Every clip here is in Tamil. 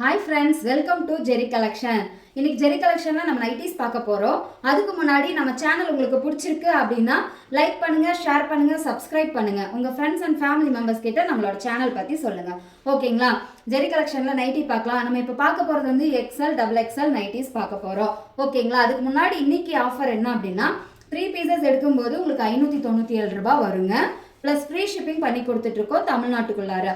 Hi friends welcome to Jerry collection இன்னைக்கு ஜெரி கலெக்ஷன்லாம் நம்ம நைட்டிஸ் பார்க்க போகிறோம் அதுக்கு முன்னாடி நம்ம சேனல் உங்களுக்கு பிடிச்சிருக்கு அப்படின்னா லைக் பண்ணுங்கள் ஷேர் பண்ணுங்கள் சப்ஸ்கிரைப் பண்ணுங்கள் உங்கள் ஃப்ரெண்ட்ஸ் அண்ட் ஃபேமிலி மெம்பர்ஸ் கிட்ட நம்மளோட சேனல் பற்றி சொல்லுங்கள் ஓகேங்களா ஜெரி கலெக்ஷனில் நைட்டி பார்க்கலாம். நம்ம இப்போ பார்க்க போகிறது வந்து எக்ஸல் டபுள் எக்ஸல் நைட்டிஸ் பார்க்க போகிறோம் ஓகேங்களா அதுக்கு முன்னாடி இன்னைக்கு ஆஃபர் என்ன அப்படின்னா த்ரீ பீசஸ் எடுக்கும்போது உங்களுக்கு ஐநூற்றி தொண்ணூற்றி ஏழு ரூபாய் வருங்க. ப்ளஸ் ஃப்ரீ ஷிப்பிங் பண்ணி கொடுத்துட்ருக்கோம் தமிழ்நாட்டுக்குள்ளார.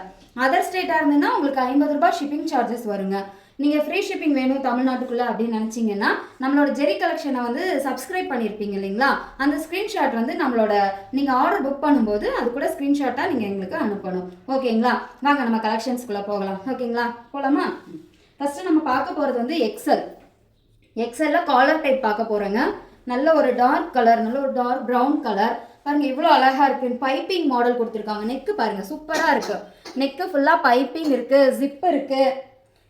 அதர் ஸ்டேட்டாக இருந்ததுன்னா உங்களுக்கு ஐம்பது ரூபாய் ஷிப்பிங் சார்ஜஸ் வருங்க. நீங்கள் ஃப்ரீ ஷிப்பிங் வேணும் தமிழ்நாட்டுக்குள்ளே அப்படின்னு நினச்சிங்கன்னா நம்மளோட ஜெரி கலெக்ஷனை வந்து சப்ஸ்கிரைப் பண்ணியிருப்பீங்க இல்லைங்களா? அந்த ஸ்க்ரீன்ஷாட் வந்து நம்மளோட நீங்கள் ஆர்டர் புக் பண்ணும்போது அது கூட ஸ்க்ரீன்ஷாட்டாக நீங்கள் எங்களுக்கு அனுப்பணும். ஓகேங்களா? வாங்க நம்ம கலெக்ஷன்ஸ்குள்ளே போகலாம். ஓகேங்களா? போகலாமா ஃபஸ்ட்டு நம்ம பார்க்க போகிறது வந்து எக்ஸல் எக்ஸலில் காலர் டைப் பார்க்க போகிறோங்க நல்ல ஒரு டார்க் கலர் நல்ல ஒரு டார்க் ப்ரௌன் கலர் பாருங்க இவ்வளோ அழகா இருக்கு. பைப்பிங் மாடல் கொடுத்துருக்காங்க. நெக்கு பாருங்க சூப்பரா இருக்கு. நெக்கு ஃபுல்லா பைப்பிங் இருக்கு ஜிப் இருக்கு.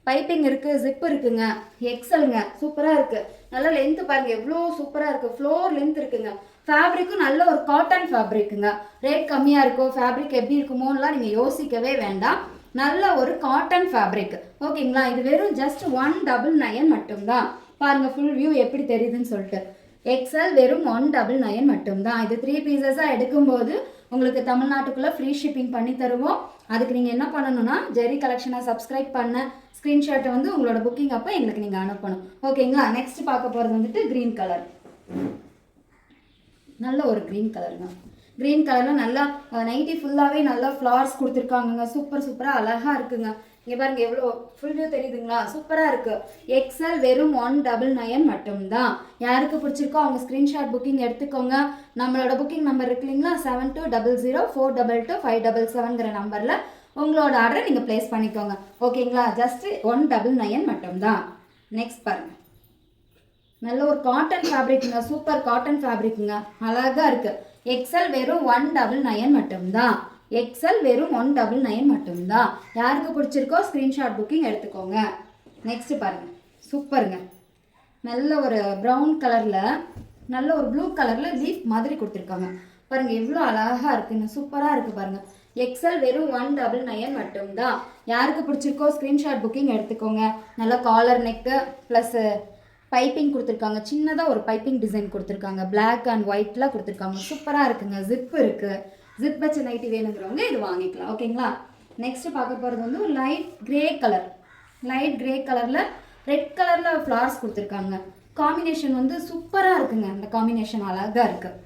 பைப்பிங் இருக்கு ஜிப் இருக்குங்க. எக்ஸலுங்க சூப்பரா இருக்கு. நல்லா லென்த் பாருங்க எவ்வளோ சூப்பரா இருக்கு. ஃப்ளோர் லென்த் இருக்குங்க. ஃபேப்ரிக்கும் நல்ல ஒரு காட்டன் ஃபேப்ரிக்குங்க ரேட் கம்மியா இருக்கும் ஃபேப்ரிக் எப்படி இருக்குமோலாம் நீங்க யோசிக்கவே வேண்டாம். நல்ல ஒரு காட்டன் ஃபேப்ரிக் ஓகேங்களா இது வெறும் ஜஸ்ட் ஒன் டபுள் நயன் மட்டும்தான். பாருங்க ஃபுல் வியூ எப்படி தெரியுதுன்னு சொல்லிட்டு. எக்ஸ்எல் வெறும் ஒன் டபுள் நயன் மட்டும்தான். இது த்ரீ பீசஸாக எடுக்கும்போது உங்களுக்கு தமிழ்நாட்டுக்குள்ளே ஃப்ரீ ஷிப்பிங் பண்ணி தருவோம். அதுக்கு நீங்கள் என்ன பண்ணணும்னா ஜெரி கலெக்ஷனை சப்ஸ்கிரைப் பண்ண ஸ்க்ரீன்ஷாட்டை வந்து உங்களோட புக்கிங் அப்போ எங்களுக்கு நீங்கள் அனுப்பணும். ஓகேங்களா நெக்ஸ்ட் பார்க்க போகிறது வந்துட்டு க்ரீன் கலர் நல்ல ஒரு க்ரீன் கலருங்க க்ரீன் கலரில் நல்லா நைட்டி ஃபுல்லாகவே நல்லா ஃப்ளார்ஸ் கொடுத்துருக்காங்கங்க. சூப்பர் சூப்பராக அழகாக இருக்குங்க. இங்கே பாருங்கள் எவ்வளோ ஃபுல் வியூ தெரியுதுங்களா? சூப்பராக இருக்குது எக்ஸல் வெறும் ஒன் டபுள் நயன் மட்டும்தான். யாருக்கு பிடிச்சிருக்கோ அவங்க ஸ்க்ரீன்ஷாட் புக்கிங் எடுத்துக்கோங்க. நம்மளோட புக்கிங் நம்பர் இருக்கு இல்லைங்களா? Seven two double zero four double two five double செவன்கிற நம்பரில் உங்களோட ஆர்டரை நீங்கள் ப்ளேஸ் பண்ணிக்கோங்க. ஓகேங்களா ஜஸ்ட்டு ஒன் டபுள் நயன் மட்டும்தான். நெக்ஸ்ட் பாருங்கள் நல்ல ஒரு காட்டன் ஃபேப்ரிக்குங்க சூப்பர் காட்டன் ஃபேப்ரிக்குங்க அழகாக இருக்குது எக்ஸல் வெறும் ஒன் டபுள் நயன் மட்டும்தான். எக்ஸல் வெறும் ஒன் டபுள் நைன் மட்டும்தான். யாருக்கு பிடிச்சிருக்கோ ஸ்க்ரீன்ஷாட் புக்கிங் எடுத்துக்கோங்க. நெக்ஸ்ட் பாருங்க. சூப்பருங்க. நல்ல ஒரு ப்ரௌன் கலரில் நல்ல ஒரு ப்ளூ கலரில் லீஃப் மாதிரி கொடுத்துருக்காங்க. பாருங்கள் எவ்வளோ அழகாக இருக்குங்க சூப்பராக இருக்குது பாருங்கள் எக்ஸல் வெறும் ஒன் டபுள் நைன் மட்டும்தான். யாருக்கு பிடிச்சிருக்கோ ஸ்க்ரீன்ஷாட் புக்கிங் எடுத்துக்கோங்க. நல்ல காலர் நெக்கு ப்ளஸ்ஸு பைப்பிங் கொடுத்துருக்காங்க. சின்னதாக ஒரு பைப்பிங் டிசைன் கொடுத்துருக்காங்க. பிளாக் அண்ட் ஒயிட்டில் கொடுத்துருக்காங்க. சூப்பராக இருக்குங்க. ஜிப் இருக்குது ஜிப் வச்ச நைட்டி வேணுங்கிறவங்க இது வாங்கிக்கலாம். ஓகேங்களா நெக்ஸ்ட் பார்க்க போகிறது வந்து ஒரு light grey colour light grey கலரில் ரெட் கலரில் ஃப்ளவர்ஸ் கொடுத்துருக்காங்க. காம்பினேஷன் வந்து சூப்பராக இருக்குங்க. அந்த காம்பினேஷன் அழகாக இருக்குது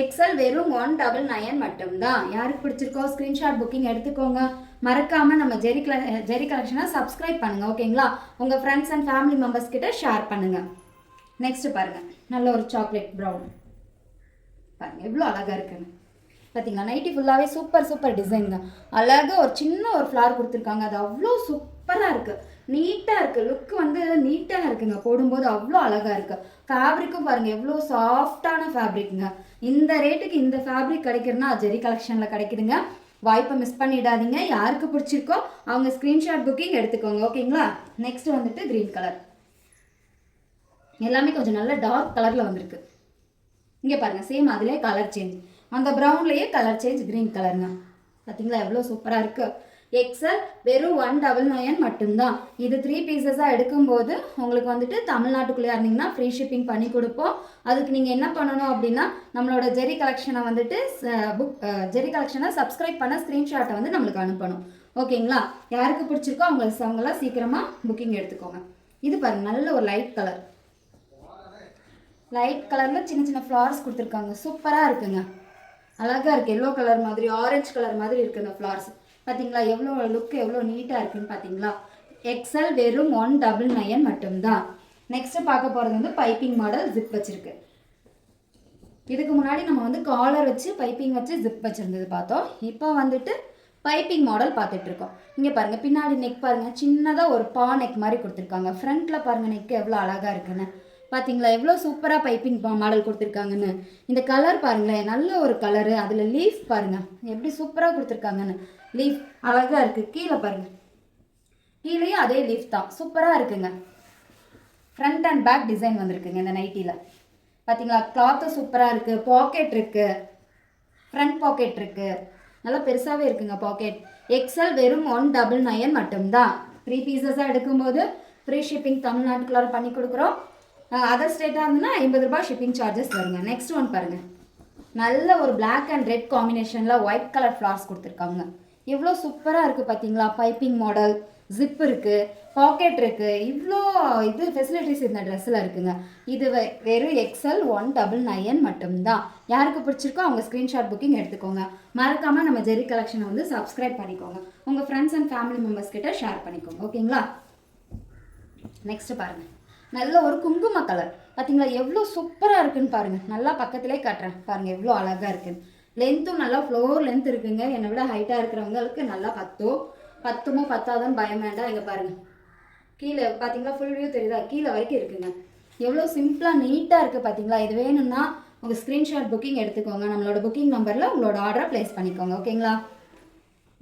எக்ஸல் வெறும் ஒன் டபுள் நயன் மட்டும்தான். யாருக்கு பிடிச்சிருக்கோ ஸ்க்ரீன்ஷாட் புக்கிங் எடுத்துக்கோங்க. மறக்காமல் நம்ம ஜெரி கல ஜெரி கலெக்ஷனை சப்ஸ்கிரைப் பண்ணுங்க. ஓகேங்களா உங்கள் ஃப்ரெண்ட்ஸ் அண்ட் ஃபேமிலி மெம்பர்ஸ் கிட்ட ஷேர் பண்ணுங்கள் நெக்ஸ்ட்டு பாருங்கள் நல்ல ஒரு சாக்லேட் ப்ரௌன் பாருங்கள் எவ்வளோ அழகாக இருக்குங்க பார்த்தீங்களா நைட்டி ஃபுல்லாகவே சூப்பர் சூப்பர் டிசைனுங்க அழகாக ஒரு சின்ன ஒரு ஃப்ளார் கொடுத்துருக்காங்க. அது அவ்வளோ சூப்பராக இருக்குது நீட்டாக இருக்குது லுக் வந்து நீட்டாக இருக்குங்க. போடும்போது அவ்வளோ அழகாக இருக்குது ஃபேப்ரிக்கும் பாருங்கள் எவ்வளோ சாஃப்டான ஃபேப்ரிக்குங்க இந்த ரேட்டுக்கு இந்த ஃபேப்ரிக் கிடைக்கிறதுனா ஜெரி கலெக்ஷனில் கிடைக்குதுங்க. வாய்ப்பை மிஸ் பண்ணிடாதீங்க. யாருக்கு பிடிச்சிருக்கோ அவங்க ஸ்க்ரீன்ஷாட் புக்கிங் எடுத்துக்கோங்க. ஓகேங்களா நெக்ஸ்ட் வந்துட்டு க்ரீன் கலர் எல்லாமே கொஞ்சம் நல்ல டார்க் கலரில் வந்திருக்கு. இங்கே பாருங்கள் சேம் அதிலே கலர் சேஞ்ச் அந்த ப்ரௌன்லேயே கலர் சேஞ்ச் க்ரீன் கலருங்க பார்த்தீங்களா எவ்வளோ சூப்பராக இருக்குது எக்ஸல் வெறும் ஒன் டபுள் நயன் மட்டும்தான். இது த்ரீ பீசஸாக எடுக்கும்போது உங்களுக்கு வந்துட்டு தமிழ்நாட்டுக்குள்ளே இருந்தீங்கன்னா ஃப்ரீ ஷிப்பிங் பண்ணி கொடுப்போம். அதுக்கு நீங்கள் என்ன பண்ணணும் அப்படின்னா நம்மளோட ஜெரி கலெக்ஷனை வந்துட்டு புக் ஜெரி கலெக்ஷனை சப்ஸ்கிரைப் பண்ண ஸ்க்ரீன்ஷாட்டை வந்து நம்மளுக்கு அனுப்பணும். ஓகேங்களா? யாருக்கு பிடிச்சிருக்கோ அவங்களுக்கு அவங்களாம் சீக்கிரமாக புக்கிங் எடுத்துக்கோங்க. இது பாருங்க நல்ல ஒரு லைட் கலர் லைட் கலரில் சின்ன சின்ன ஃப்ளவர்ஸ் கொடுத்துருக்காங்க. சூப்பராக இருக்குங்க. அழகாக இருக்குது எல்லோ கலர் மாதிரி ஆரஞ்சு கலர் மாதிரி இருக்குது இந்த ஃப்ளார்ஸ் பார்த்தீங்களா எவ்வளோ லுக் எவ்வளோ நீட்டாக இருக்குன்னு பார்த்தீங்களா எக்ஸல் வெறும் ஒன் டபுள் நயன் மட்டும்தான். நெக்ஸ்ட்டு பார்க்க போகிறது வந்து பைப்பிங் மாடல் ஜிப் வச்சுருக்கு. இதுக்கு முன்னாடி நம்ம வந்து காலர் வச்சு பைப்பிங் வச்சு ஜிப் வச்சுருந்தது பார்த்தோம். இப்போ வந்துட்டு பைப்பிங் மாடல் பார்த்துட்ருக்கோம் இங்கே பாருங்கள் பின்னாடி நெக் பாருங்கள் சின்னதாக ஒரு பா நெக் மாதிரி கொடுத்துருக்காங்க. ஃப்ரண்ட்டில் பாருங்கள் நெக் எவ்வளோ அழகாக இருக்குன்னு. பார்த்தீங்களா எவ்வளோ சூப்பராக பைப்பிங் மாடல் கொடுத்துருக்காங்கன்னு. இந்த கலர் பாருங்களேன் நல்ல ஒரு கலரு அதில் லீஃப் பாருங்கள் எப்படி சூப்பராக கொடுத்துருக்காங்கன்னு. லீஃப் அழகாக இருக்குது கீழே பாருங்கள் கீழேயும் அதே லீஃப் தான். சூப்பராக இருக்குங்க. ஃப்ரண்ட் அண்ட் பேக் டிசைன் வந்திருக்குங்க இந்த நைட்டியில் பார்த்தீங்களா கிளாத்து சூப்பராக இருக்குது பாக்கெட் இருக்குது ஃப்ரண்ட் பாக்கெட் இருக்குது நல்லா பெருசாகவே இருக்குங்க பாக்கெட் எக்ஸல் வெறும் ஒன் டபுள் நயன் மட்டும்தான். த்ரீ பீசஸாக எடுக்கும்போது ஃப்ரீ ஷிப்பிங் தமிழ்நாட்டுக்குள்ளார பண்ணி கொடுக்குறோம். அதர் ஸ்டேட்டாக இருந்ததுன்னா ஐம்பது ரூபாய் ஷிப்பிங் சார்ஜஸ் வருங்க. நெக்ஸ்ட் ஒன் பாருங்கள் நல்ல ஒரு பிளாக் அண்ட் ரெட் காம்பினேஷனில் ஒயிட் கலர் ஃப்ளார்ஸ் கொடுத்துருக்காங்க. எவ்வளோ சூப்பராக இருக்குது பார்த்தீங்களா பைப்பிங் மாடல் ஜிப் இருக்குது பாக்கெட் இருக்குது இவ்வளோ இது ஃபெசிலிட்டிஸ் இந்த ட்ரெஸ்ஸில் இருக்குங்க. இது வெ- வெறும் எக்ஸல் ஒன் டபுள் நைன் மட்டும்தான். யாருக்கு பிடிச்சிருக்கோ அவங்க ஸ்க்ரீன்ஷாட் புக்கிங் எடுத்துக்கோங்க. மறக்காமல் நம்ம ஜெரி கலெக்ஷனை வந்து சப்ஸ்கிரைப் பண்ணிக்கோங்க. உங்கள் ஃப்ரெண்ட்ஸ் அண்ட் ஃபேமிலி மெம்பர்ஸ் கிட்ட ஷேர் பண்ணிக்கோங்க. ஓகேங்களா நெக்ஸ்ட் பாருங்கள் நல்ல ஒரு குங்கும கலர். பார்த்தீங்களா எவ்வளோ சூப்பராக இருக்குன்னு பாருங்கள் நல்லா பக்கத்திலே காட்டுறேன். பாருங்கள் எவ்வளோ அழகாக இருக்குன்னு லென்த்தும் நல்லா ஃப்ளோர் லென்த் இருக்குங்க. என்னை விட ஹைட்டாக இருக்கிறவங்களுக்கு நல்லா பத்தோ பத்துமோ பத்தாதுன்னு பயம் வேண்டாம். இங்கே பாருங்கள் கீழே பார்த்தீங்களா ஃபுல் வியூ தெரியுதா? கீழே வரைக்கும் இருக்குங்க. எவ்வளோ சிம்பிளாக நீட்டாக இருக்குது பார்த்தீங்களா இது வேணும்னா உங்கள் ஸ்க்ரீன்ஷாட் புக்கிங் எடுத்துக்கோங்க. நம்மளோட புக்கிங் நம்பரில் உங்களோட ஆர்டரை ப்ளேஸ் பண்ணிக்கோங்க. ஓகேங்களா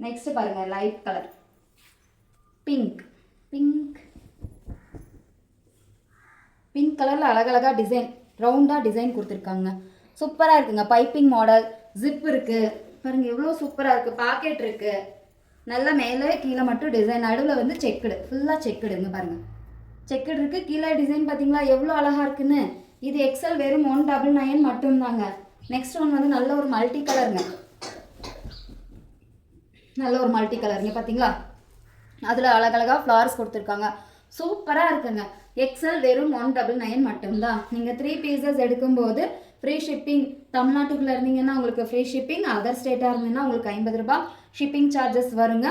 நெக்ஸ்ட்டு பாருங்கள் light colour pink pink pink கலரில் அழகழகா டிசைன் ரவுண்டாக டிசைன் கொடுத்துருக்காங்க. சூப்பராக இருக்குங்க. பைப்பிங் மாடல் ஜிப் இருக்குது பாருங்க எவ்வளோ சூப்பராக இருக்குது பாக்கெட் இருக்குது நல்லா மேலே கீழே மட்டும் டிசைன் நடுவில் வந்து செக்குடு ஃபுல்லாக செக்குடுங்க பாருங்கள் செக்குடு இருக்குது கீழே டிசைன் பார்த்தீங்களா எவ்வளோ அழகாக இருக்குன்னு. இது எக்ஸல் வெறும் ஒன் டபுள் நைன் மட்டும்தாங்க. நெக்ஸ்ட் ஒன் வந்து நல்ல ஒரு மல்டி கலருங்க நல்ல ஒரு மல்டி கலருங்க பார்த்தீங்களா அதில் அழகழகாக ஃப்ளவர்ஸ் கொடுத்துருக்காங்க. சூப்பராக இருக்குங்க. எக்ஸல் வெறும் ஒன் டபுள் நைன் மட்டும்தான். நீங்கள் த்ரீ பீசஸ் எடுக்கும்போது ஃப்ரீ ஷிப்பிங் தமிழ்நாட்டுக்குள்ளே இருந்தீங்கன்னா உங்களுக்கு ஃப்ரீ ஷிப்பிங் அதர் ஸ்டேட்டாக இருந்தீங்கன்னா உங்களுக்கு ஐம்பது ரூபாய் ஷிப்பிங் சார்ஜஸ் வருங்க.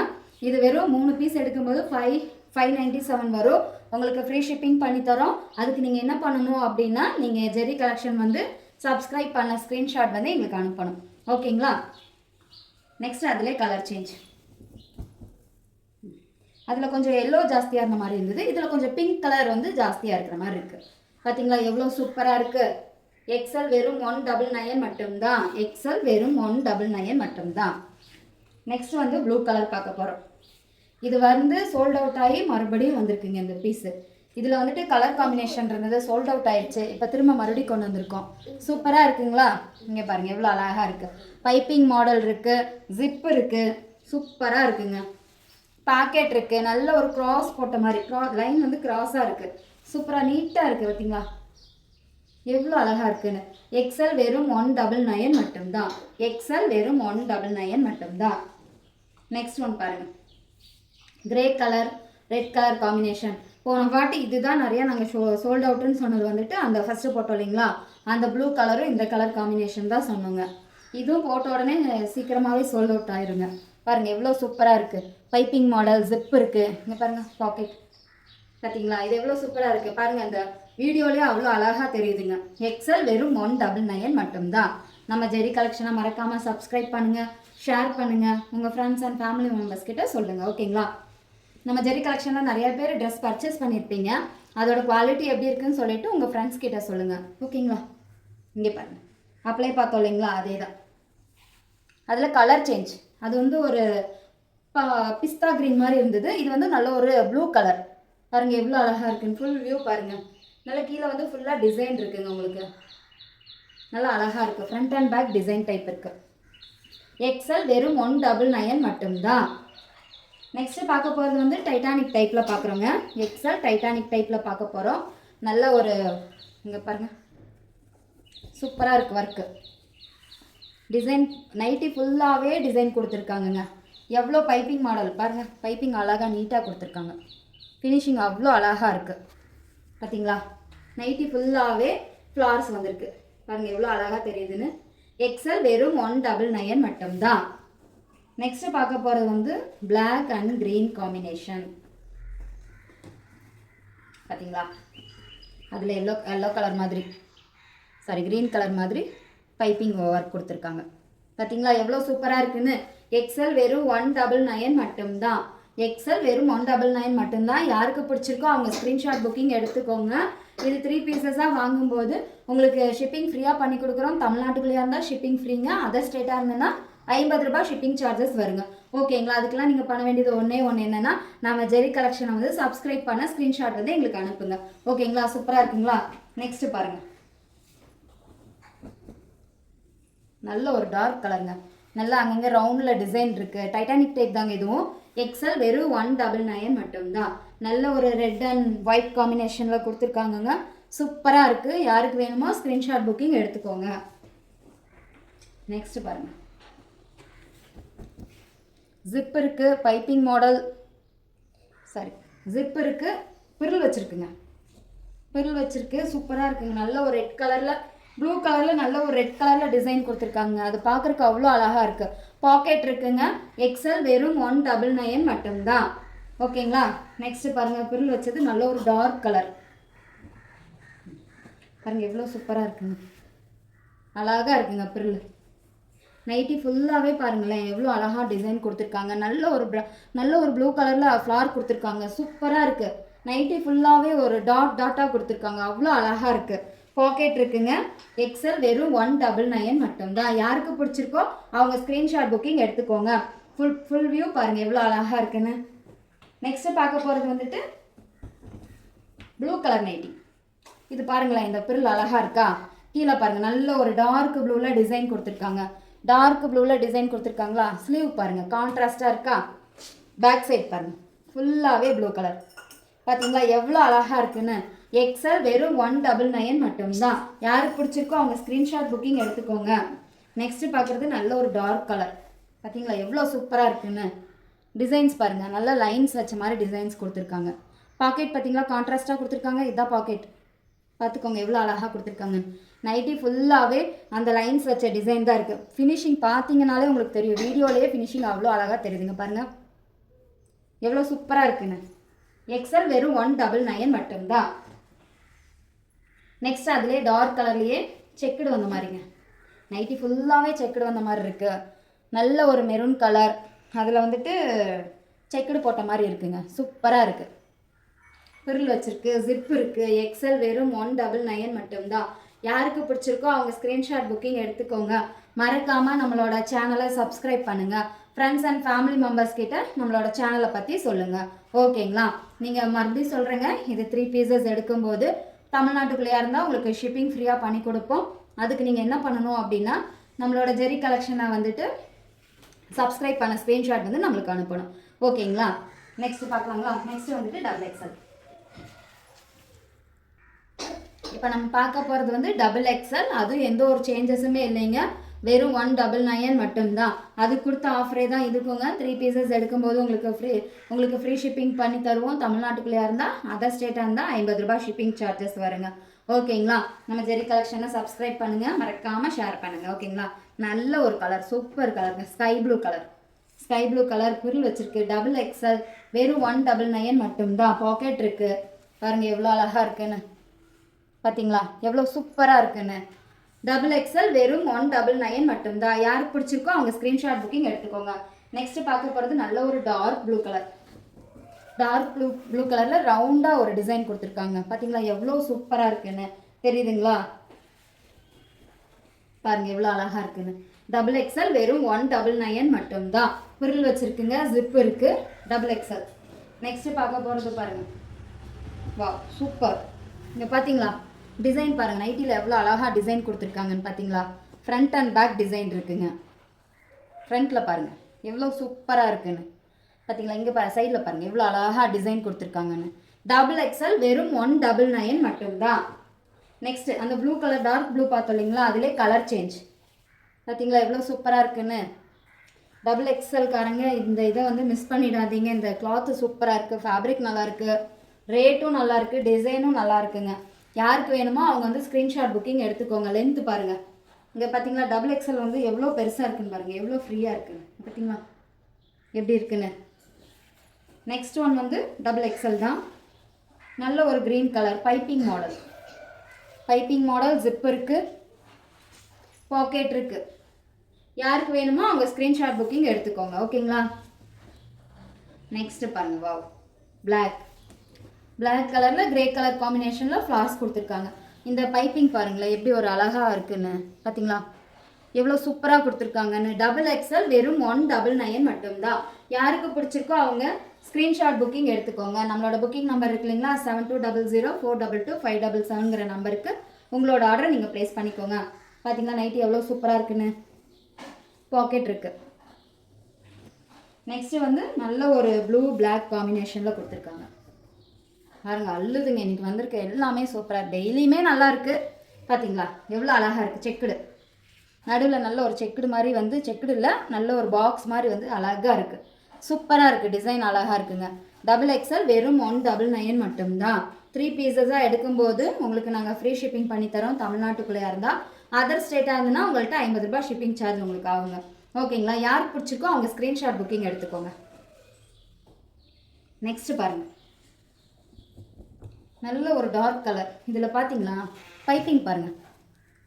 இது வெறும் மூணு பீஸ் எடுக்கும்போது ஃபைவ் ஃபைவ் நைன்ட்டி செவன் வரும். உங்களுக்கு ஃப்ரீ ஷிப்பிங் பண்ணித்தரோம் அதுக்கு நீங்கள் என்ன பண்ணணும் அப்படின்னா நீங்கள் ஜெரி கலெக்ஷன் வந்து சப்ஸ்கிரைப் பண்ண ஸ்க்ரீன்ஷாட் வந்து எங்களுக்கு அனுப்பணும். ஓகேங்களா நெக்ஸ்ட் அதிலே கலர் சேஞ்ச் அதில் கொஞ்சம் எல்லோ ஜாஸ்தியாக இருந்த மாதிரி இருந்தது. இதில் கொஞ்சம் பிங்க் கலர் வந்து ஜாஸ்தியாக இருக்கிற மாதிரி இருக்குது பார்த்தீங்களா எவ்வளோ சூப்பராக இருக்குது எக்ஸல் வெறும் ஒன் டபுள் நயன் மட்டும்தான். எக்ஸல் வெறும் ஒன் டபுள் நயன் மட்டும்தான். நெக்ஸ்ட் வந்து ப்ளூ கலர் பார்க்க போகிறோம் இது வந்து சோல்ட் அவுட் ஆகி மறுபடியும் வந்திருக்குங்க இந்த பீஸு இதில் வந்துட்டு கலர் காம்பினேஷன் இருந்தது சோல்ட் அவுட் ஆயிடுச்சு. இப்போ திரும்ப மறுபடியும் கொண்டு வந்திருக்கோம். சூப்பராக இருக்குங்களா? இங்கே பாருங்கள் எவ்வளோ அழகாக இருக்குது பைப்பிங் மாடல் இருக்குது ஜிப் இருக்குது சூப்பராக இருக்குங்க. பாக்கெட் இருக்குது நல்ல ஒரு கிராஸ் போட்ட மாதிரி. க்ரா லைன் வந்து கிராஸாக இருக்குது சூப்பராக நீட்டாக இருக்குது பார்த்தீங்களா எவ்வளோ அழகாக இருக்குன்னு. எக்ஸல் வெறும் ஒன் டபுள் நயன் மட்டும்தான். எக்ஸல் வெறும் ஒன் டபுள் நயன் மட்டும்தான். நெக்ஸ்ட் ஒன் பாருங்கள் grey colour red colour combination போன வாட்டி இதுதான் நிறையா நாங்கள் ஷோ சோல்ட் அவுட்டுன்னு சொன்னது வந்துட்டு அந்த ஃபஸ்ட்டு போட்டோம் இல்லைங்களா? அந்த ப்ளூ கலரும் இந்த கலர் காம்பினேஷன் தான் சொன்னோங்க. இதுவும் போட்ட உடனே சீக்கிரமாகவே சோல்ட் அவுட் ஆயிருங்க. பாருங்கள் எவ்வளோ சூப்பராக இருக்குது பைப்பிங் மாடல் ஜிப் இருக்குது இங்கே பாருங்கள் பாக்கெட் பார்த்தீங்களா இது எவ்வளோ சூப்பராக இருக்குது பாருங்கள் அந்த வீடியோலேயே அவ்வளோ அழகாக தெரியுதுங்க. எக்ஸல் வெறும் ஒன் டபுள் நைன் மட்டும்தான். நம்ம ஜெரி கலெக்ஷனை மறக்காமல் சப்ஸ்கிரைப் பண்ணுங்கள் ஷேர் பண்ணுங்கள் உங்கள் ஃப்ரெண்ட்ஸ் அண்ட் ஃபேமிலி மெம்பர்ஸ் கிட்ட சொல்லுங்கள் ஓகேங்களா நம்ம ஜெரி கலெக்ஷனில் நிறைய பேர் ட்ரெஸ் பர்ச்சேஸ் பண்ணியிருப்பீங்க அதோட குவாலிட்டி எப்படி இருக்குன்னு சொல்லிட்டு உங்கள் ஃப்ரெண்ட்ஸ் கிட்ட சொல்லுங்கள் ஓகேங்களா இங்கே பாருங்கள் அப்ளை பார்த்தோம் இல்லைங்களா? அதே தான் அதில் கலர் சேஞ்ச் அது வந்து ஒரு பிஸ்தா கிரீன் மாதிரி இருந்தது. இது வந்து நல்ல ஒரு ப்ளூ கலர் பாருங்க எவ்வளோ அழகாக இருக்குன்னு. ஃபுல் வியூ பாருங்கள் நல்லா கீழே வந்து ஃபுல்லாக டிசைன் இருக்குங்க உங்களுக்கு. நல்லா அழகாக இருக்குது front and back design type இருக்குது எக்ஸல் வெறும் ஒன் டபுள் நயன் மட்டும்தான். நெக்ஸ்ட் பார்க்க போகிறது வந்து டைட்டானிக் டைப்பில் பார்க்குறோங்க. எக்ஸல் டைட்டானிக் டைப்பில் பார்க்க போகிறோம் நல்ல ஒரு இங்கே பாருங்கள் சூப்பராக இருக்குது ஒர்க்கு டிசைன் நைட்டி ஃபுல்லாகவே டிசைன் கொடுத்துருக்காங்கங்க. எவ்வளோ பைப்பிங் மாடல் பாருங்கள் பைப்பிங் அழகாக நீட்டாக கொடுத்துருக்காங்க. ஃபினிஷிங் அவ்வளோ அழகாக இருக்குது பார்த்தீங்களா நைட்டி ஃபுல்லாகவே ஃப்ளார்ஸ் வந்திருக்கு. பாருங்கள் எவ்வளோ அழகாக தெரியுதுன்னு. எக்ஸல் வெறும் ஒன் டபுள் நயன் மட்டும்தான். நெக்ஸ்ட்டு பார்க்க போகிறது வந்து பிளாக் அண்ட் க்ரீன் காம்பினேஷன் பார்த்தீங்களா அதில் எல்லோ எல்லோ கலர் மாதிரி. சாரி க்ரீன் கலர் மாதிரி பைப்பிங் ஒர்க் கொடுத்துருக்காங்க. பார்த்தீங்களா எவ்வளோ சூப்பராக இருக்குன்னு? எக்ஸல் வெறும் ஒன் டபுள் நைன் மட்டும்தான். எக்ஸல் வெறும் ஒன் டபுள் நைன் மட்டும்தான். யாருக்கு பிடிச்சிருக்கோ அவங்க ஸ்க்ரீன்ஷாட் புக்கிங் எடுத்துக்கோங்க. இது த்ரீ பீசஸாக வாங்கும்போது உங்களுக்கு ஷிப்பிங் ஃப்ரீயாக பண்ணி கொடுக்குறோம். தமிழ்நாட்டுக்குள்ளேயா இருந்தால் ஷிப்பிங் ஃப்ரீங்க அதர் ஸ்டேட்டாக இருந்ததுன்னா ஐம்பது ரூபாய் ஷிப்பிங் சார்ஜஸ் வருங்க. ஓகேங்களா அதுக்கெல்லாம் நீங்கள் பண்ண வேண்டியது ஒன்றே ஒன்று என்னென்னா நம்ம ஜெரி கலெக்ஷனை வந்து சப்ஸ்கிரைப் பண்ண ஸ்க்ரீன்ஷாட் வந்து எங்களுக்கு அனுப்புங்க. ஓகேங்களா சூப்பராக இருக்குங்களா? நெக்ஸ்ட்டு பாருங்கள் நல்ல ஒரு டார்க் கலருங்க நல்லா அங்கங்கே ரவுண்டில் டிசைன் இருக்குது டைட்டானிக் டைப் தாங்க இதுவும். எக்ஸல் வெறும் ஒன் டபுள் நைன் மட்டும்தான் நல்ல ஒரு ரெட் அண்ட் ஒயிட் காம்பினேஷனில் கொடுத்துருக்காங்கங்க. சூப்பராக இருக்குது யாருக்கு வேணுமோ ஸ்க்ரீன்ஷாட் புக்கிங் எடுத்துக்கோங்க. நெக்ஸ்ட் பாருங்கள் ஜிப் இருக்குது பைப்பிங் மாடல் சாரி ஜிப் இருக்குது பிரில் வச்சுருக்குங்க. பிரில் வச்சுருக்கு. சூப்பராக இருக்குங்க. நல்ல ஒரு ரெட் கலரில் ப்ளூ கலரில் நல்ல ஒரு ரெட் கலரில் டிசைன் கொடுத்துருக்காங்க. அது பார்க்குறக்கு அவ்வளோ அழகாக இருக்குது பாக்கெட் இருக்குங்க. எக்ஸல் வெறும் ஒன் டபுள் நைன் மட்டும்தான். ஓகேங்களா? நெக்ஸ்ட்டு பாருங்கள் பிரில் வச்சது நல்ல ஒரு டார்க் கலர் பாருங்கள் எவ்வளோ சூப்பராக இருக்குங்க. அழகாக இருக்குங்க பிரில். நைட்டி ஃபுல்லாகவே பாருங்களேன் எவ்வளோ அழகாக டிசைன் கொடுத்துருக்காங்க. நல்ல ஒரு ப்ர நல்ல ஒரு ப்ளூ கலரில் ஃப்ளார் கொடுத்துருக்காங்க. சூப்பராக இருக்குது நைட்டி ஃபுல்லாகவே ஒரு டாட் டாட்டாக கொடுத்துருக்காங்க. அவ்வளோ அழகாக இருக்குது பாக்கெட் இருக்குங்க. எக்ஸல் வெறும் ஒன் டபுள் நைன் மட்டும்தான். யாருக்கு பிடிச்சிருக்கோ அவங்க ஸ்க்ரீன்ஷாட் புக்கிங் எடுத்துக்கோங்க. ஃபுல் ஃபுல் வியூ பாருங்கள் எவ்வளோ அழகாக இருக்குன்னு. நெக்ஸ்ட்டு பார்க்க போகிறது வந்துட்டு ப்ளூ கலர் நைட்டி இது பாருங்களேன் இந்த பிரில் அழகாக இருக்கா? கீழே பாருங்கள் நல்ல ஒரு டார்க் ப்ளூவில் டிசைன் கொடுத்துருக்காங்க. டார்க் ப்ளூவில் டிசைன் கொடுத்துருக்காங்களா? ஸ்லீவ் பாருங்கள் கான்ட்ராஸ்டாக இருக்கா? பேக் சைட் பாருங்கள் ஃபுல்லாகவே ப்ளூ கலர் பார்த்தீங்களா எவ்வளோ அழகாக இருக்குன்னு. எக்ஸல் வெறும் ஒன் டபுள் நைன் மட்டும்தான். யாருக்கு பிடிச்சிருக்கோ அவங்க ஸ்க்ரீன்ஷாட் புக்கிங் எடுத்துக்கோங்க. நெக்ஸ்ட்டு பார்க்குறது நல்ல ஒரு டார்க் கலர் பார்த்தீங்களா எவ்வளோ சூப்பராக இருக்குன்னு. டிசைன்ஸ் பாருங்கள் நல்ல லைன்ஸ் வச்ச மாதிரி டிசைன்ஸ் கொடுத்துருக்காங்க. பாக்கெட் பார்த்தீங்களா கான்ட்ராஸ்ட்டாக கொடுத்துருக்காங்க. இதான் பாக்கெட் பார்த்துக்கோங்க எவ்வளோ அழகாக கொடுத்துருக்காங்க. நைட்டி ஃபுல்லாகவே அந்த லைன்ஸ் வச்ச டிசைன் தான் இருக்குது ஃபினிஷிங் பார்த்தீங்கனாலே உங்களுக்கு தெரியும். வீடியோலேயே ஃபினிஷிங் அவ்வளோ அழகாக தெரியுதுங்க. பாருங்கள் எவ்வளோ சூப்பராக இருக்குன்னு. எக்ஸல் வெறும் ஒன் டபுள் நைன் மட்டும்தான். நெக்ஸ்ட் அதுலேயே டார்க் கலர்லேயே செக்குடு வந்த மாதிரிங்க நைட்டி ஃபுல்லாகவே செக்குடு வந்த மாதிரி இருக்குது நல்ல ஒரு மெரூன் கலர் அதில் வந்துட்டு செக்குடு போட்ட மாதிரி இருக்குங்க. சூப்பராக இருக்குது பிரில் வச்சுருக்கு ஜிப் இருக்குது எக்ஸல் வெறும் ஒன் டபுள் நைன் மட்டும்தான். யாருக்கு பிடிச்சிருக்கோ அவங்க ஸ்க்ரீன்ஷாட் புக்கிங் எடுத்துக்கோங்க. மறக்காமல் நம்மளோட சேனலை சப்ஸ்கிரைப் பண்ணுங்கள் ஃப்ரெண்ட்ஸ் அண்ட் ஃபேமிலி மெம்பர்ஸ் கிட்ட நம்மளோட சேனலை பற்றி சொல்லுங்கள் ஓகேங்களா நீங்கள் மறுபடியும் சொல்கிறேங்க இது த்ரீ பீசஸ் எடுக்கும்போது தமிழ்நாட்டுக்குள்ளேயா இருந்தால் உங்களுக்கு ஷிப்பிங் ஃப்ரீயாக பண்ணி கொடுப்போம். அதுக்கு நீங்கள் என்ன பண்ணணும் அப்படின்னா நம்மளோட ஜெரி கலெக்ஷனை வந்துட்டு சப்ஸ்கிரைப் பண்ண ஸ்க்ரீன்ஷாட் வந்து நம்மளுக்கு அனுப்பணும். ஓகேங்களா? நெக்ஸ்ட் பார்க்கலாங்களா? நெக்ஸ்ட் வந்துட்டு டபுள் எக்ஸல் இப்போ நம்ம பார்க்க போகிறது வந்து டபுள் எக்ஸல் அதுவும் எந்த ஒரு சேஞ்சஸுமே இல்லைங்க. வெறும் ஒன் டபுள் நைன் மட்டும்தான். அது கொடுத்த ஆஃபரே தான் இருக்குங்க த்ரீ பீசஸ் எடுக்கும்போது உங்களுக்கு ஃப்ரீ உங்களுக்கு ஃப்ரீ ஷிப்பிங் பண்ணி தருவோம். தமிழ்நாட்டுக்குள்ளேயா இருந்தால் அதர் ஸ்டேட்டாக இருந்தால் ஐம்பது ரூபாய் ஷிப்பிங் சார்ஜஸ் வருங்க. ஓகேங்களா? நம்ம ஜெரி கலெக்ஷனை சப்ஸ்கிரைப் பண்ணுங்கள் மறக்காமல் ஷேர் பண்ணுங்கள் ஓகேங்களா? நல்ல ஒரு கலர் சூப்பர் கலருங்க sky blue colour sky blue colour frill வச்சுருக்கு. டபுள் எக்ஸல் வெறும் ஒன் டபுள் நைன் மட்டும்தான். பாக்கெட் இருக்குது பாருங்கள் எவ்வளோ அழகாக இருக்குன்னு. பார்த்தீங்களா எவ்வளோ சூப்பராக இருக்குன்னு. டபுள் எக்ஸல் வெறும் ஒன் டபுள் நைன் மட்டும்தான். யாருக்கு பிடிச்சிருக்கோ அவங்க ஸ்க்ரீன்ஷாட் புக்கிங் எடுத்துக்கோங்க. நெக்ஸ்ட் பார்க்க போகிறது நல்ல ஒரு dark blue colour dark blue blue கலரில் ரவுண்டாக ஒரு டிசைன் கொடுத்துருக்காங்க. பார்த்தீங்களா எவ்வளோ சூப்பராக இருக்குன்னு. தெரியுதுங்களா? பாருங்கள் எவ்வளோ அழகாக இருக்குன்னு. டபுள் எக்ஸல் வெறும் ஒன் டபுள் நைன் மட்டும்தான். பிரில் வச்சுருக்குங்க ஜிப் இருக்குது டபுள் எக்ஸல் நெக்ஸ்ட்டு பார்க்க போகிறது பாருங்கள் வா சூப்பர் இங்கே பார்த்தீங்களா டிசைன் பாருங்கள் நைட்டியில் எவ்வளோ அழகாக டிசைன் கொடுத்துருக்காங்கன்னு பார்த்தீங்களா ஃப்ரண்ட் அண்ட் பேக் டிசைன் இருக்குங்க. ஃப்ரண்ட்டில் பாருங்கள் எவ்வளோ சூப்பராக இருக்குன்னு. பார்த்தீங்களா இங்கே பா சைடில் பாருங்கள் எவ்வளோ அழகாக டிசைன் கொடுத்துருக்காங்கன்னு. டபுள் எக்ஸல் வெறும் ஒன் டபுள் நைன் மட்டும்தான். நெக்ஸ்ட் அந்த ப்ளூ கலர் டார்க் ப்ளூ பார்த்தோம் இல்லைங்களா? அதிலே கலர் சேஞ்ச் பார்த்தீங்களா எவ்வளோ சூப்பராக இருக்குன்னு. டபுள் எக்ஸல்காரங்க இந்த இதை வந்து மிஸ் பண்ணிடாதீங்க. இந்த கிளாத்து சூப்பராக இருக்குது ஃபேப்ரிக் நல்லாயிருக்கு ரேட்டும் நல்லாயிருக்கு டிசைனும் நல்லா இருக்குங்க. யாருக்கு வேணுமோ அவங்க வந்து ஸ்க்ரீன்ஷாட் புக்கிங் எடுத்துக்கோங்க. லென்த்து பாருங்கள் இங்கே பார்த்தீங்களா டபுள் எக்ஸல் வந்து எவ்வளோ பெருசாக இருக்குன்னு பாருங்கள் எவ்வளோ ஃப்ரீயாக இருக்குன்னு. பார்த்தீங்களா எப்படி இருக்குன்னு? நெக்ஸ்ட் ஒன் வந்து டபுள் எக்ஸல் தான். நல்ல ஒரு green colour piping model piping model zip இருக்குது பாக்கெட் இருக்குது யாருக்கு வேணுமோ அவங்க ஸ்க்ரீன்ஷாட் புக்கிங் எடுத்துக்கோங்க. ஓகேங்களா நெக்ஸ்ட்டு பாருங்க. வாவ் பிளாக் பிளாக் கலரில் கிரே கலர் காம்பினேஷனில் ஃப்ளார்ஸ் கொடுத்துருக்காங்க. இந்த பைப்பிங் பாருங்களேன் எப்படி ஒரு அழகாக இருக்குன்னு. பார்த்தீங்களா எவ்வளோ சூப்பராக கொடுத்துருக்காங்கன்னு. டபுள் எக்ஸல் வெறும் ஒன் டபுள் நைன் மட்டும்தான். யாருக்கு பிடிச்சிருக்கோ அவங்க ஸ்க்ரீன்ஷாட் புக்கிங் எடுத்துக்கோங்க. நம்மளோட புக்கிங் நம்பர் இருக்கு இல்லைங்களா? Seven two double zero four double two five double செவனுங்கிற நம்பருக்கு உங்களோட ஆர்டரை நீங்கள் ப்ளேஸ் பண்ணிக்கோங்க. பார்த்தீங்களா நைட்டு எவ்வளோ சூப்பராக இருக்குன்னு. பாக்கெட் இருக்குது நெக்ஸ்ட்டு வந்து நல்ல ஒரு ப்ளூ பிளாக் காம்பினேஷனில் கொடுத்துருக்காங்க. பாருங்க அல்லுதுங்க இன்னைக்கு வந்திருக்க எல்லாமே சூப்பராக டெய்லியுமே நல்லா இருக்குது பார்த்தீங்களா எவ்வளோ அழகாக இருக்குது செக்குடு. நடுவில் நல்ல ஒரு செக்குடு மாதிரி வந்து செக்குடு இல்லை நல்ல ஒரு பாக்ஸ் மாதிரி வந்து அழகாக இருக்குது சூப்பராக இருக்குது டிசைன் அழகாக இருக்குங்க. டபுள் எக்ஸல் வெறும் ஒன் டபுள் நைன் மட்டும்தான். த்ரீ பீசஸாக எடுக்கும்போது உங்களுக்கு நாங்கள் ஃப்ரீ ஷிப்பிங் பண்ணித்தரோம் தமிழ்நாட்டுக்குள்ளேயா இருந்தால் அதர் ஸ்டேட்டாக இருந்ததுன்னா உங்கள்கிட்ட ஐம்பது ரூபாய் ஷிப்பிங் சார்ஜ் உங்களுக்கு ஆகுங்க. ஓகேங்களா? யார் பிடிச்சிருக்கோ அவங்க ஸ்க்ரீன்ஷாட் புக்கிங் எடுத்துக்கோங்க. நெக்ஸ்ட் பாருங்கள் நல்ல ஒரு டார்க் கலர் இதில் பார்த்தீங்களா பைப்பிங் பாருங்க.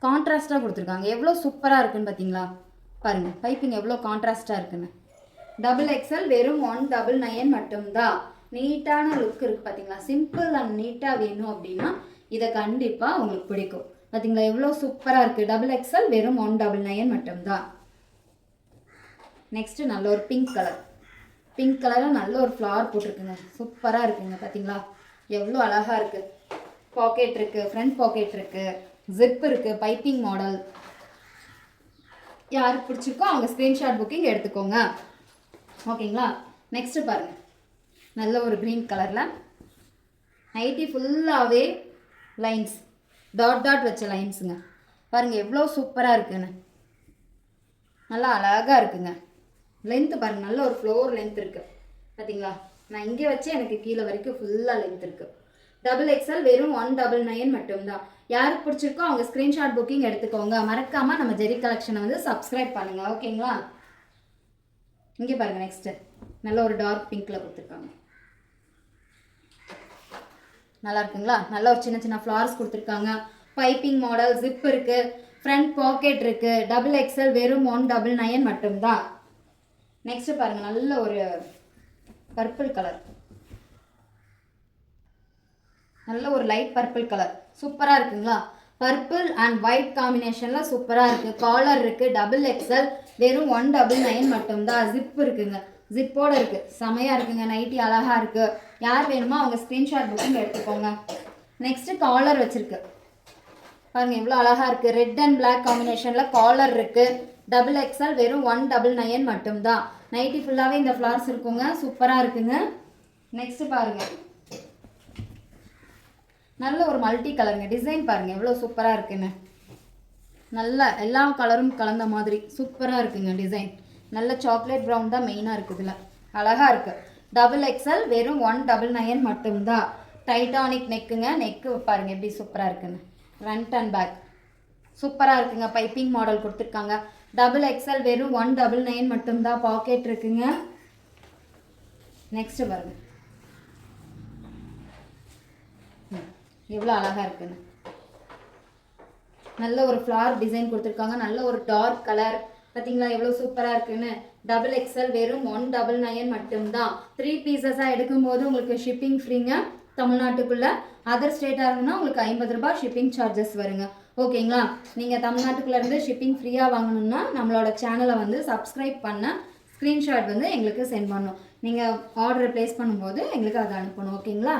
கான்ட்ராஸ்டாக கொடுத்துருக்காங்க. எவ்வளோ சூப்பராக இருக்குன்னு பார்த்தீங்களா பாருங்க. பைப்பிங் எவ்வளோ கான்ட்ராஸ்டாக இருக்குன்னு. டபுள் எக்ஸல் வெறும் ஒன் டபுள் நைன் மட்டும்தான். நீட்டான லுக் இருக்குது பார்த்தீங்களா சிம்பிள் அண்ட் நீட்டாக வேணும் அப்படின்னா இதை கண்டிப்பாக உங்களுக்கு பிடிக்கும். பார்த்தீங்களா எவ்வளோ சூப்பராக இருக்குது டபுள் எக்ஸல் வெறும் ஒன் டபுள் நைன் மட்டும்தான். நெக்ஸ்ட்டு நல்ல ஒரு பிங்க் கலர் பிங்க் கலரில் நல்ல ஒரு ஃப்ளவர் போட்டிருக்குங்க. சூப்பராக இருக்குங்க பார்த்தீங்களா எவ்வளோ அழகாக இருக்குது பாக்கெட் இருக்குது ஃப்ரண்ட் பாக்கெட் இருக்குது ஜிப் இருக்குது பைப்பிங் மாடல் யாருக்கு பிடிச்சிருக்கோ அவங்க ஸ்க்ரீன்ஷாட் புக்கிங் எடுத்துக்கோங்க. ஓகேங்களா? நெக்ஸ்ட்டு பாருங்கள் நல்ல ஒரு க்ரீன் கலரில் நைட்டி ஃபுல்லாகவே லைன்ஸ் டாட் டாட் வச்ச லைன்ஸுங்க பாருங்கள் எவ்வளோ சூப்பராக இருக்குன்னு. நல்லா அழகாக இருக்குங்க. லென்த்து பாருங்கள் நல்ல ஒரு ஃப்ளோர் லென்த் இருக்குது பார்த்தீங்களா நான் இங்கே வச்சு எனக்கு கீழே வரைக்கும் ஃபுல்லாக லென்த் இருக்குது டபுள் எக்ஸ்எல் வெறும் ஒன் டபுள் நைன் மட்டும்தான். யாருக்கு பிடிச்சிருக்கோ அவங்க ஸ்க்ரீன்ஷாட் புக்கிங் எடுத்துக்கோங்க. மறக்காமல் நம்ம ஜெரி கலெக்ஷனை வந்து சப்ஸ்கிரைப் பண்ணுங்கள் ஓகேங்களா இங்கே பாருங்கள் நெக்ஸ்ட்டு நல்ல ஒரு டார்க் பிங்க்கில் கொடுத்துருக்காங்க. நல்லா இருக்குங்களா? நல்ல ஒரு சின்ன சின்ன ஃப்ளார்ஸ் கொடுத்துருக்காங்க. பைப்பிங் மாடல் ஜிப் இருக்குது ஃப்ரண்ட் பாக்கெட் இருக்குது டபுள் எக்ஸ்எல் வெறும் ஒன் டபுள் நைன் மட்டும்தான். நெக்ஸ்ட்டு பாருங்கள் நல்ல ஒரு பர்பிள் கலர் நல்ல ஒரு லைட் பர்பிள் கலர் சூப்பராக இருக்குங்களா? பர்பிள் அண்ட் ஒயிட் காம்பினேஷனில் சூப்பராக இருக்குது காலர் இருக்குது டபுள் எக்ஸல் வெறும் ஒன் டபுள் நைன் மட்டும்தான். ஜிப் இருக்குங்க. ஜிப்போடு இருக்குது செமையாக இருக்குங்க. நைட்டி அழகாக இருக்குது யார் வேணுமோ அவங்க ஸ்க்ரீன்ஷாட் புக்கிங் எடுத்துக்கோங்க. நெக்ஸ்ட்டு காலர் வச்சுருக்கு. பாருங்கள் எவ்வளோ அழகாக இருக்குது ரெட் அண்ட் பிளாக் காம்பினேஷனில் காலர் இருக்குது டபுள் எக்ஸ்எல் வெறும் ஒன் டபுள் நயன் மட்டும்தான். நைட்டி ஃபுல்லாகவே இந்த ஃப்ளார்ஸ் இருக்குங்க. சூப்பராக இருக்குங்க. நெக்ஸ்ட் பாருங்கள் நல்ல ஒரு மல்டி கலருங்க டிசைன் பாருங்கள் எவ்வளோ சூப்பராக இருக்குன்னு. நல்ல எல்லா கலரும் கலந்த மாதிரி. சூப்பராக இருக்குங்க டிசைன் நல்ல சாக்லேட் ப்ரௌன் தான் மெயினாக இருக்குது இதில். அழகாக இருக்குது டபுள் எக்ஸ்எல் வெறும் ஒன் டபுள் நயன் மட்டும்தான். டைட்டானிக் நெக்குங்க நெக்கு பாருங்க எப்படி சூப்பராக இருக்குன்னு. ஃப்ரண்ட் அண்ட் பேக் சூப்பராக இருக்குங்க. பைப்பிங் மாடல் கொடுத்துருக்காங்க. டபுள் எக்ஸல் வெறும் ஒன் டபுள் நைன் மட்டும்தான் பாக்கெட் இருக்குங்க. நெக்ஸ்ட் பாருங்க. எவ்வளோ அழகாக இருக்குன்னு. நல்ல ஒரு ஃப்ளார் டிசைன் கொடுத்துருக்காங்க. நல்ல ஒரு டார்க் கலர் பார்த்தீங்களா எவ்வளோ சூப்பராக இருக்குன்னு. டபுள் எக்ஸல் வெறும் ஒன் டபுள் நைன் மட்டும்தான். த்ரீ பீசஸாக எடுக்கும்போது உங்களுக்கு ஷிப்பிங் ஃப்ரீங்க தமிழ்நாட்டுக்குள்ளே அதர் ஸ்டேட்டாக இருந்ததுன்னா உங்களுக்கு ஐம்பது ரூபாய் ஷிப்பிங் சார்ஜஸ் வருங்க. ஓகேங்களா நீங்கள் தமிழ்நாட்டுக்குள்ளேருந்து ஷிப்பிங் ஃப்ரீயாக வாங்கணும்னா நம்மளோட சேனலை வந்து சப்ஸ்கிரைப் பண்ண ஸ்க்ரீன்ஷாட் வந்து எங்களுக்கு சென்ட் பண்ணணும் நீங்கள் ஆர்டர் ப்ளேஸ் பண்ணும்போது எங்களுக்கு அதை அனுப்பணும். ஓகேங்களா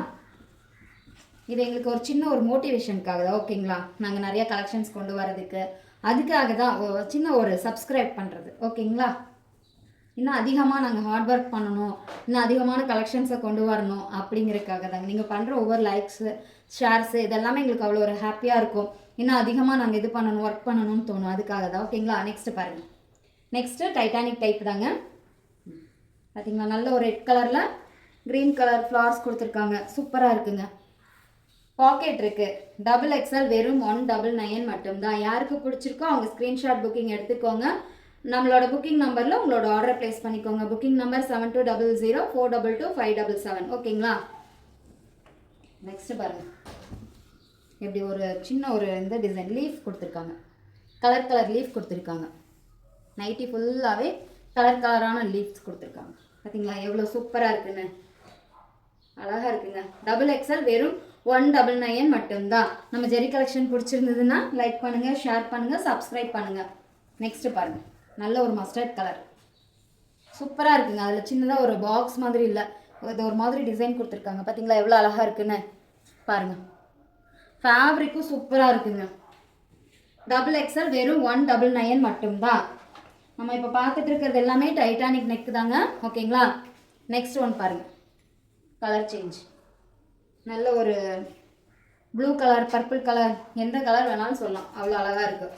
இது எங்களுக்கு ஒரு சின்ன ஒரு மோட்டிவேஷனுக்காக தான். ஓகேங்களா நாங்கள் நிறைய கலெக்ஷன்ஸ் கொண்டு வரதுக்கு அதுக்காக தான் சின்ன ஒரு சப்ஸ்கிரைப் பண்ணுறது ஓகேங்களா இன்னும் அதிகமாக நாங்கள் ஹார்ட் ஒர்க் பண்ணணும். இன்னும் அதிகமான கலெக்ஷன்ஸை கொண்டு வரணும் அப்படிங்கிறதுக்காக தாங்க. நீங்கள் பண்ணுற ஒவ்வொரு லைக்ஸு ஷேர்ஸு இதெல்லாமே எங்களுக்கு அவ்வளோ ஒரு ஹாப்பியாக இருக்கும். இன்னும் அதிகமாக நாங்கள் இது பண்ணணும் ஒர்க் பண்ணணும்னு தோணும். அதுக்காக தான் ஓகேங்களா நெக்ஸ்ட்டு பாருங்கள் நெக்ஸ்ட்டு டைட்டானிக் டைப் தாங்க. பார்த்தீங்களா நல்ல ஒரு ரெட் கலரில் க்ரீன் கலர் ஃப்ளவர்ஸ் கொடுத்துருக்காங்க. சூப்பராக இருக்குங்க. பாக்கெட் இருக்குது டபுள் எக்ஸ்எல் வெறும் ஒன் டபுள் நைன் மட்டும்தான். யாருக்கு பிடிச்சிருக்கோ அவங்க ஸ்க்ரீன்ஷாட் புக்கிங் எடுத்துக்கோங்க. நம்மளோட புக்கிங் நம்பரில் உங்களோட ஆர்டர் ப்ளேஸ் பண்ணிக்கோங்க. Booking number seven two double zero four double two five double seven ஓகேங்களா நெக்ஸ்ட் பாருங்க. இப்படி ஒரு சின்ன ஒரு இந்த டிசைன் லீஃப் கொடுத்துருக்காங்க. கலர் கலர் லீஃப் கொடுத்துருக்காங்க. நைட்டி ஃபுல்லாகவே கலர் கலரான லீஃப்ஸ் கொடுத்துருக்காங்க. பார்த்தீங்களா எவ்வளோ சூப்பராக இருக்குன்னு. அழகாக இருக்குங்க. டபுள் எக்ஸல் வெறும் ஒன் டபுள் நைன் மட்டும்தான். நம்ம ஜெரி கலெக்ஷன் பிடிச்சிருந்ததுன்னா லைக் பண்ணுங்கள் ஷேர் பண்ணுங்கள் சப்ஸ்கிரைப் பண்ணுங்கள் நெக்ஸ்ட்டு பாருங்கள் நல்ல ஒரு மஸ்டர்ட் கலர் சூப்பராக இருக்குங்க. அதில் சின்னதாக ஒரு பாக்ஸ் மாதிரி இல்லை. இது ஒரு மாதிரி டிசைன் கொடுத்துருக்காங்க. பார்த்தீங்களா எவ்வளோ அழகாக இருக்குன்னு. பாருங்கள் ஃபேப்ரிக்கும் சூப்பராக இருக்குங்க. டபுள் எக்ஸல் வெறும் ஒன் டபுள் நைன் மட்டும்தான். நம்ம இப்போ பார்த்துட்டு இருக்கிறது எல்லாமே டைட்டானிக் நெக் தாங்க. ஓகேங்களா நெக்ஸ்ட் ஒன் பாருங்கள் கலர் சேஞ்ச் நல்ல ஒரு ப்ளூ கலர் பர்பிள் கலர் எந்த கலர் வேணாலும் சொல்லலாம். அவ்வளோ அழகாக இருக்குது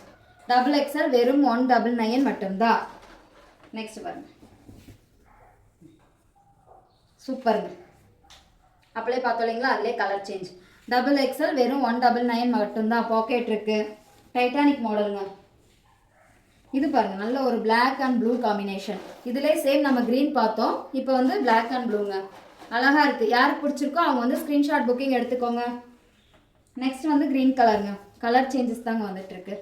டபுள் எக்ஸ்எல் வெறும் ஒன் டபுள் நைன் மட்டும்தான் நெக்ஸ்ட் பாருங்க. சூப்பருங்க அப்படியே பார்த்தோம் இல்லைங்களா? அதிலே கலர் சேஞ்ச் டபுள் எக்ஸ்எல் வெறும் ஒன் டபுள் நைன் மட்டும்தான் பாக்கெட் இருக்கு. டைட்டானிக் மாடலுங்க இது பாருங்க. நல்ல ஒரு பிளாக் அண்ட் ப்ளூ காம்பினேஷன் இதுலேயே சேம் நம்ம க்ரீன் பார்த்தோம். இப்போ வந்து பிளாக் அண்ட் ப்ளூங்க அழகாக இருக்குது யாருக்கு பிடிச்சிருக்கோ அவங்க வந்து ஸ்க்ரீன்ஷாட் புக்கிங் எடுத்துக்கோங்க. நெக்ஸ்ட் வந்து க்ரீன் கலருங்க கலர் சேஞ்சஸ் தாங்க வந்துட்டுருக்கு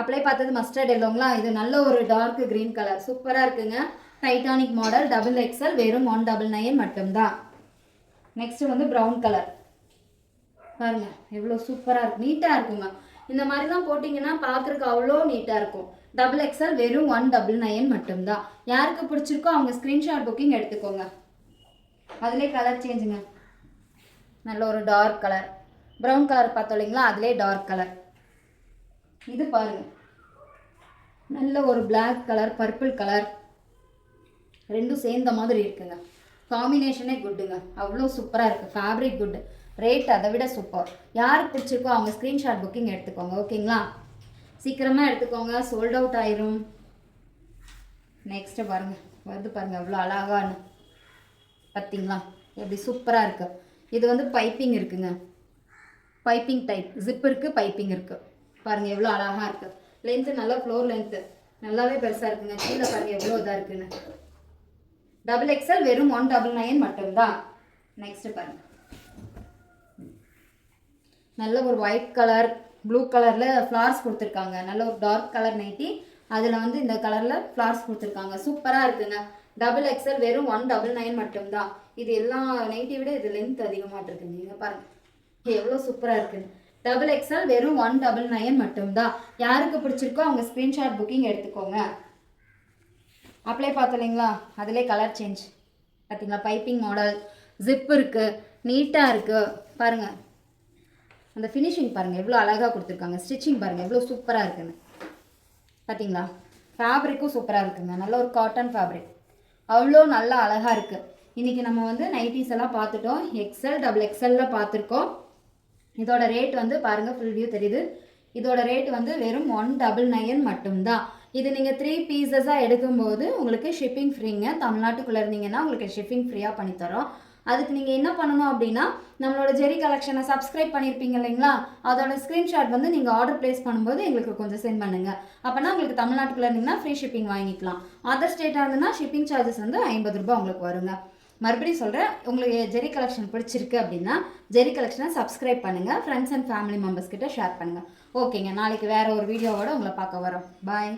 அப்ளை அப்படியே பார்த்தது மஸ்டர்ட் எல்லோங்களா இது நல்ல ஒரு டார்க் க்ரீன் கலர் சூப்பராக இருக்குங்க. டைட்டானிக் மாடல் டபுள் எக்ஸ்எல் வெறும் ஒன் டபுள் நைன் மட்டும்தான். நெக்ஸ்ட்டு வந்து ப்ரௌன் கலர் பாருங்கள் எவ்வளோ சூப்பராக இருக்கு. நீட்டாக இருக்குங்க. இந்த மாதிரி தான் போட்டிங்கன்னா பார்க்குறக்கு அவ்வளோ நீட்டாக இருக்கும். டபுள் எக்ஸ்எல் வெறும் ஒன் டபுள் நைன் மட்டும்தான். யாருக்கு பிடிச்சிருக்கோ அவங்க ஸ்க்ரீன்ஷாட் புக்கிங் எடுத்துக்கோங்க. அதிலே கலர் சேஞ்சுங்க நல்ல ஒரு டார்க் கலர் ப்ரௌன் கலர் பார்த்தோம் இல்லைங்களா? அதிலே டார்க் கலர் இது பாருங்கள் நல்ல ஒரு பிளாக் கலர் பர்பிள் கலர் ரெண்டும் சேர்ந்த மாதிரி இருக்குங்க. காம்பினேஷனே குட்டுங்க அவ்வளோ சூப்பராக இருக்குது ஃபேப்ரிக் குட் ரேட் அதை விட சூப்பர் யார் பிடிச்சிருக்கோ அவங்க ஸ்க்ரீன்ஷாட் புக்கிங் எடுத்துக்கோங்க ஓகேங்களா சீக்கிரமாக எடுத்துக்கோங்க. சோல்ட் அவுட் ஆயிரும். நெக்ஸ்ட்டு பாருங்கள் வருது பாருங்கள் அவ்வளோ அழகான்னு பார்த்தீங்களா எப்படி சூப்பராக இருக்குது இது வந்து பைப்பிங் இருக்குங்க. பைப்பிங் டைப் ஜிப் இருக்குது பைப்பிங் இருக்குது பாருங்க எவ்வளோ அழகாக இருக்குது லென்த்து நல்லா ஃப்ளோர் லென்த்து நல்லாவே பெருசாக இருக்குங்க. கீழே பாருங்கள் எவ்வளோ இதாக இருக்குன்னு. டபுள் எக்ஸ்எல் வெறும் ஒன் டபுள் நைன் மட்டும்தான். நெக்ஸ்ட்டு பாருங்கள் நல்ல ஒரு ஒயிட் கலர் ப்ளூ கலரில் ஃப்ளார்ஸ் கொடுத்துருக்காங்க. நல்ல ஒரு டார்க் கலர் நைட்டி அதில் வந்து இந்த கலரில் ஃப்ளார்ஸ் கொடுத்துருக்காங்க. சூப்பராக இருக்குங்க. டபுள் எக்ஸ்எல் வெறும் ஒன் டபுள் நைன் மட்டும்தான். இது எல்லா நைட்டி விட இது லென்த் அதிகமாக இருக்குங்க இங்கே பாருங்கள் எவ்வளோ சூப்பராக இருக்குன்னு. டபுள் எக்ஸ்எல் வெறும் ஒன் டபுள் நைன் மட்டும்தான். யாருக்கு பிடிச்சிருக்கோ அவங்க ஸ்க்ரீன்ஷாட் புக்கிங் எடுத்துக்கோங்க. அப்ளை பார்த்தோம் இல்லைங்களா அதிலே கலர் சேஞ்ச் பார்த்தீங்களா பைப்பிங் மாடல் ஜிப் இருக்குது நீட்டாக இருக்குது பாருங்கள் அந்த ஃபினிஷிங் பாருங்கள் எவ்வளோ அழகாக கொடுத்துருக்காங்க. ஸ்டிச்சிங் பாருங்கள் எவ்வளோ சூப்பராக இருக்குன்னு. பார்த்தீங்களா ஃபேப்ரிக்கும் சூப்பராக இருக்குங்க. நல்ல ஒரு காட்டன் ஃபேப்ரிக் அவ்வளோ நல்லா அழகாக இருக்குது இன்றைக்கி நம்ம வந்து நைட்டிஸ் எல்லாம் பார்த்துட்டோம். எக்ஸல் டபுள் எக்ஸலில் பார்த்துருக்கோம். இதோட ரேட் வந்து பாருங்கள் ஃபுல் வியூ தெரியுது. இதோட ரேட் வந்து வெறும் ஒன் டபுள் நைன் மட்டும்தான். இது நீங்கள் த்ரீ பீசஸாக எடுக்கும்போது உங்களுக்கு ஷிப்பிங் ஃப்ரீங்க தமிழ்நாட்டுக்குள்ளே இருந்தீங்கன்னா உங்களுக்கு ஷிப்பிங் ஃப்ரீயாக பண்ணித்தரோம். அதுக்கு நீங்கள் என்ன பண்ணணும் அப்படின்னா நம்மளோட ஜெரி கலெக்ஷனை சப்ஸ்கிரைப் பண்ணியிருப்பீங்க இல்லைங்களா? அதோட ஸ்க்ரீன்ஷாட் வந்து நீங்கள் ஆர்டர் ப்ளேஸ் பண்ணும்போது எங்களுக்கு கொஞ்சம் சென்ட் பண்ணுங்க. அப்போனா உங்களுக்கு தமிழ்நாட்டுக்குள்ளே இருந்தீங்கன்னா ஃப்ரீ ஷிப்பிங் வாங்கிக்கலாம். அதர் ஸ்டேட்டாக இருந்ததுன்னா ஷிப்பிங் சார்ஜஸ் வந்து ஐம்பது ரூபாய் உங்களுக்கு வருங்க. மறுபடியும் சொல்கிறேன் உங்களுக்கு ஜெரி கலெக்ஷன் பிடிச்சிருக்கு அப்படின்னா ஜெரி கலெக்ஷனை சப்ஸ்கிரைப் பண்ணுங்கள் ஃப்ரெண்ட்ஸ் அண்ட் ஃபேமிலி மெம்பர்ஸ் கிட்ட ஷேர் பண்ணுங்கள் ஓகேங்க நாளைக்கு வேறு ஒரு வீடியோவோட உங்களை பார்க்க வரோம். பாய்